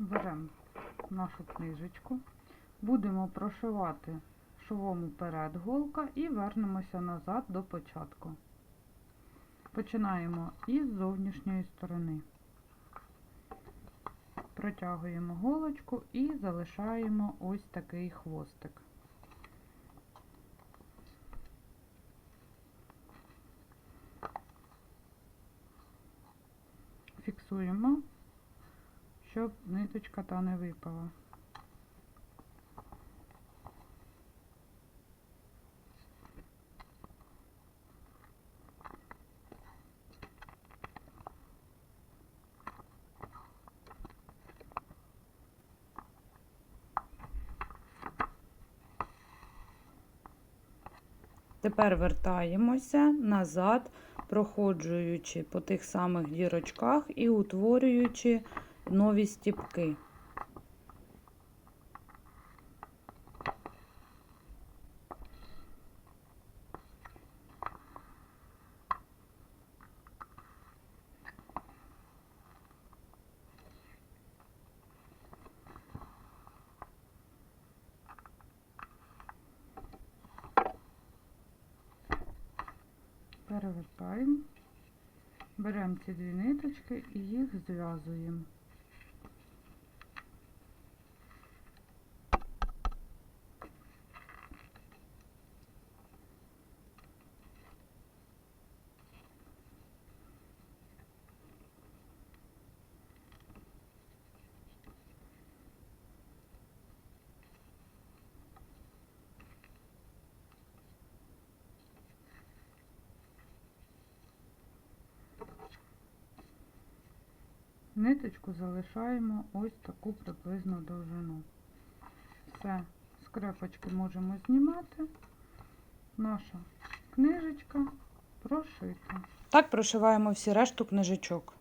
беремо нашу книжечку, будемо прошивати шовом уперед голка і вернемося назад до початку. Починаємо із зовнішньої сторони. Протягуємо голочку і залишаємо ось такий хвостик. Фіксуємо, щоб ниточка та не випала. Тепер вертаємося назад, проходжуючи по тих самих дірочках і утворюючи нові стіпки. Перевертаємо, беремо ці дві ниточки і їх зв'язуємо. Ниточку залишаємо ось таку приблизну довжину. Все, скрепочки можемо знімати. Наша книжечка прошита. Так прошиваємо всі решту книжечок.